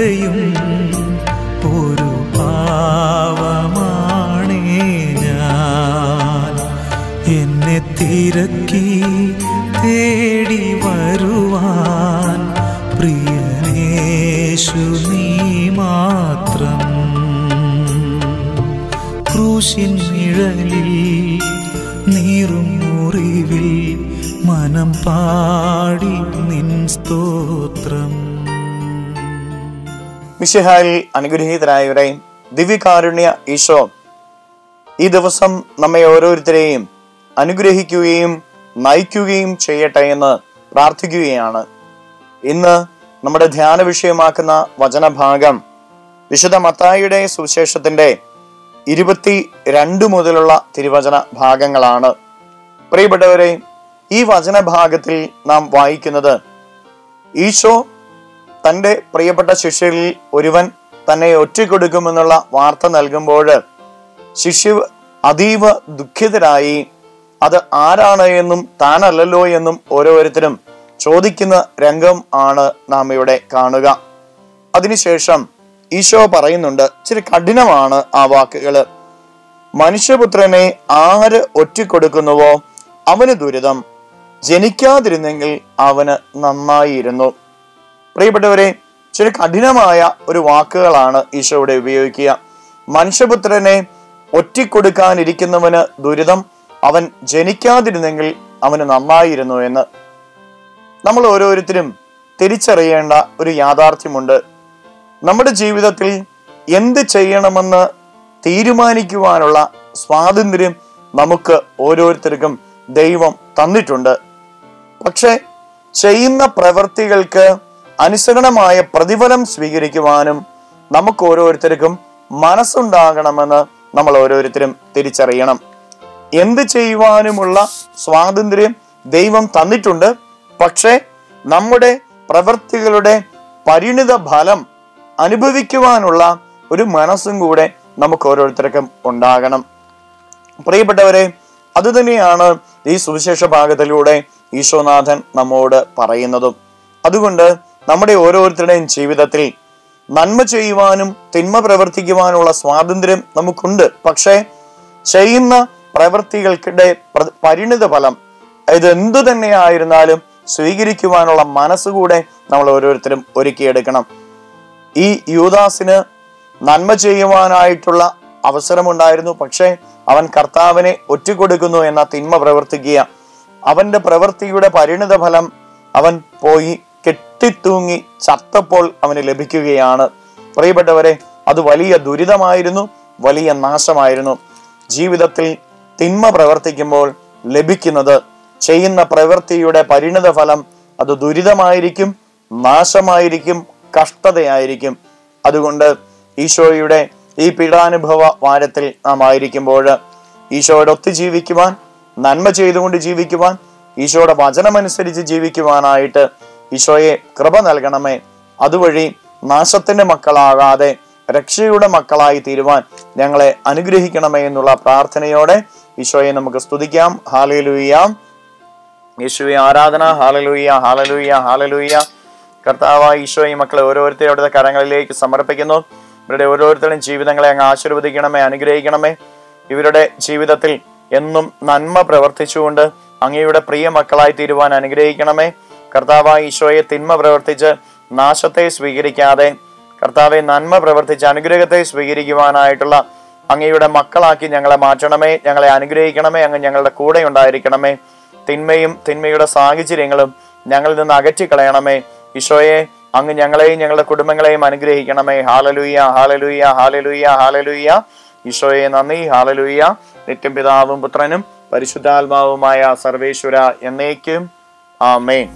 കഥയും ഒരു പാവമാണേ ഞാൻ. എന്നെ തിരക്കി തേടി വരുവാൻ പ്രിയനേശു നീ മാത്രം. ക്രൂശിൻ നിഴലിൽ നീറും മുറിവിൽ മനം പാടി നിൻ സ്തോത്രം. മിശിഹായിൽ അനുഗ്രഹീതരായവരെ ദിവ്യകാരുണ്യ ഈശോ ഈ ദിവസം നമ്മെ ഓരോരുത്തരെയും അനുഗ്രഹിക്കുകയും നയിക്കുകയും ചെയ്യട്ടെ എന്ന് പ്രാർത്ഥിക്കുകയാണ്. ഇന്ന് നമ്മുടെ ധ്യാന വിഷയമാക്കുന്ന വചനഭാഗം വിശുദ്ധ മത്തായിയുടെ സുവിശേഷത്തിന്റെ ഇരുപത്തി രണ്ട് മുതലുള്ള തിരുവചന ഭാഗങ്ങളാണ്. പ്രിയപ്പെട്ടവരെ ഈ വചനഭാഗത്തിൽ നാം വായിക്കുന്നത് ഈശോ തന്റെ പ്രിയപ്പെട്ട ശിഷ്യരിൽ ഒരുവൻ തന്നെ ഒറ്റക്കൊടുക്കുമെന്നുള്ള വാർത്ത നൽകുമ്പോൾ ശിഷ്യ അതീവ ദുഃഖിതരായി അത് ആരാണ് എന്നും താനല്ലല്ലോ എന്നും ഓരോരുത്തരും ചോദിക്കുന്ന രംഗം ആണ് നാം ഇവിടെ കാണുക. അതിനുശേഷം ഈശോ പറയുന്നുണ്ട് ഇച്ചിരി കഠിനമാണ് ആ വാക്കുകൾ. മനുഷ്യപുത്രനെ ആര് ഒറ്റിക്കൊടുക്കുന്നുവോ അവന് ദുരിതം. ജനിക്കാതിരുന്നെങ്കിൽ അവന് നന്നായിരുന്നു. പ്രിയപ്പെട്ടവരെ ചില കഠിനമായ ഒരു വാക്കുകളാണ് ഈശോ ഇവിടെ ഉപയോഗിക്കുക. മനുഷ്യപുത്രനെ ഒറ്റിക്കൊടുക്കാനിരിക്കുന്നവന് ദുരിതം അവൻ ജനിക്കാതിരുന്നെങ്കിൽ അവന് നന്നായിരുന്നു എന്ന്. നമ്മൾ ഓരോരുത്തരും തിരിച്ചറിയേണ്ട ഒരു യാഥാർത്ഥ്യമുണ്ട്. നമ്മുടെ ജീവിതത്തിൽ എന്ത് ചെയ്യണമെന്ന് തീരുമാനിക്കുവാനുള്ള സ്വാതന്ത്ര്യം നമുക്ക് ഓരോരുത്തർക്കും ദൈവം തന്നിട്ടുണ്ട്. പക്ഷെ ചെയ്യുന്ന പ്രവൃത്തികൾക്ക് അനുസരണമായ പ്രതിഫലം സ്വീകരിക്കുവാനും നമുക്ക് ഓരോരുത്തർക്കും മനസ്സുണ്ടാകണമെന്ന് നമ്മൾ ഓരോരുത്തരും തിരിച്ചറിയണം. എന്ത് ചെയ്യുവാനുമുള്ള സ്വാതന്ത്ര്യം ദൈവം തന്നിട്ടുണ്ട്. പക്ഷേ നമ്മുടെ പ്രവൃത്തികളുടെ പരിണിത ഫലം അനുഭവിക്കുവാനുള്ള ഒരു മനസ്സും കൂടെ നമുക്ക് ഓരോരുത്തർക്കും ഉണ്ടാകണം. പ്രിയപ്പെട്ടവരെ അതുതന്നെയാണ് ഈ സുവിശേഷ ഭാഗത്തിലൂടെ ഈശോനാഥൻ നമ്മോട് പറയുന്നതും. അതുകൊണ്ട് നമ്മുടെ ഓരോരുത്തരുടെയും ജീവിതത്തിൽ നന്മ ചെയ്യുവാനും തിന്മ പ്രവർത്തിക്കുവാനുള്ള സ്വാതന്ത്ര്യം നമുക്കുണ്ട്. പക്ഷേ ചെയ്യുന്ന പ്രവൃത്തികൾക്കിടെ പ്ര- പരിണിത ഫലം ഇത് എന്തു തന്നെയായിരുന്നാലും സ്വീകരിക്കുവാനുള്ള മനസ്സുകൂടെ നമ്മൾ ഓരോരുത്തരും ഒരുക്കിയെടുക്കണം. ഈ യൂദാസിന് നന്മ ചെയ്യുവാനായിട്ടുള്ള അവസരമുണ്ടായിരുന്നു. പക്ഷേ അവൻ കർത്താവിനെ ഒറ്റുകൊടുക്കുന്നു എന്ന തിന്മ പ്രവർത്തിക്കുക അവന്റെ പ്രവൃത്തിയുടെ പരിണിത ഫലം അവൻ പോയി കെട്ടിത്തൂങ്ങി ചത്തപ്പോൾ അവന് ലഭിക്കുകയാണ്. പ്രിയപ്പെട്ടവരെ അത് വലിയ ദുരിതമായിരുന്നു വലിയ നാശമായിരുന്നു. ജീവിതത്തിൽ തിന്മ പ്രവർത്തിക്കുമ്പോൾ ലഭിക്കുന്നത് ചെയ്യുന്ന പ്രവൃത്തിയുടെ പരിണിത ഫലം അത് ദുരിതമായിരിക്കും നാശമായിരിക്കും കഷ്ടതയായിരിക്കും. അതുകൊണ്ട് ഈശോയുടെ ഈ പീഡാനുഭവ വാരത്തിൽ നാം ആയിരിക്കുമ്പോൾ ഈശോയുടെ ഒത്തു ജീവിക്കുവാൻ നന്മ ചെയ്തുകൊണ്ട് ജീവിക്കുവാൻ ഈശോയുടെ വചനമനുസരിച്ച് ജീവിക്കുവാനായിട്ട് ഈശോയെ കൃപ നൽകണമേ. അതുവഴി നാശത്തിന്റെ മക്കളാകാതെ രക്ഷയുടെ മക്കളായി തീരുവാൻ ഞങ്ങളെ അനുഗ്രഹിക്കണമേ എന്നുള്ള പ്രാർത്ഥനയോടെ ഈശോയെ നമുക്ക് സ്തുതിക്കാം. ഹാലയിലുയ്യാം യേശുവെ ആരാധന. ഹാലലൂയ ഹാലലൂയ ഹാലലൂയ കർത്താവായ ഈശോ ഈ മക്കളെ ഓരോരുത്തരും അവിടുത്തെ കരങ്ങളിലേക്ക് സമർപ്പിക്കുന്നു. ഇവരുടെ ഓരോരുത്തരുടെയും ജീവിതങ്ങളെ അങ്ങ് ആശീർവദിക്കണമേ അനുഗ്രഹിക്കണമേ. ഇവരുടെ ജീവിതത്തിൽ എന്നും നന്മ പ്രവർത്തിച്ചുകൊണ്ട് അങ്ങയുടെ പ്രിയ മക്കളായി തീരുവാൻ അനുഗ്രഹിക്കണമേ. കർത്താവായ ഈശോയെ തിന്മ പ്രവർത്തിച്ച് നാശത്തെ സ്വീകരിക്കാതെ കർത്താവെ നന്മ പ്രവർത്തിച്ച് അനുഗ്രഹത്തെ സ്വീകരിക്കുവാനായിട്ടുള്ള അങ്ങയുടെ മക്കളാക്കി ഞങ്ങളെ മാറ്റണമേ ഞങ്ങളെ അനുഗ്രഹിക്കണമേ അങ്ങ് ഞങ്ങളുടെ കൂടെ ഉണ്ടായിരിക്കണമേ. തിന്മയും തിന്മയുടെ സാഹചര്യങ്ങളും ഞങ്ങളിൽ നിന്ന് അകറ്റിക്കളയണമേ. ഈശോയെ അങ്ങ് ഞങ്ങളെയും ഞങ്ങളുടെ കുടുംബങ്ങളെയും അനുഗ്രഹിക്കണമേ. ഹാലലുയ്യ ഹാലലുയ്യ ഹാലലുയ്യ ഹാലലുയ്യ ഈശോയെ നന്ദി ഹാലലുയ്യ നിത്യം പിതാവും പുത്രനും പരിശുദ്ധാത്മാവുമായ സർവേശ്വര എന്നേക്കും. ആമേൻ.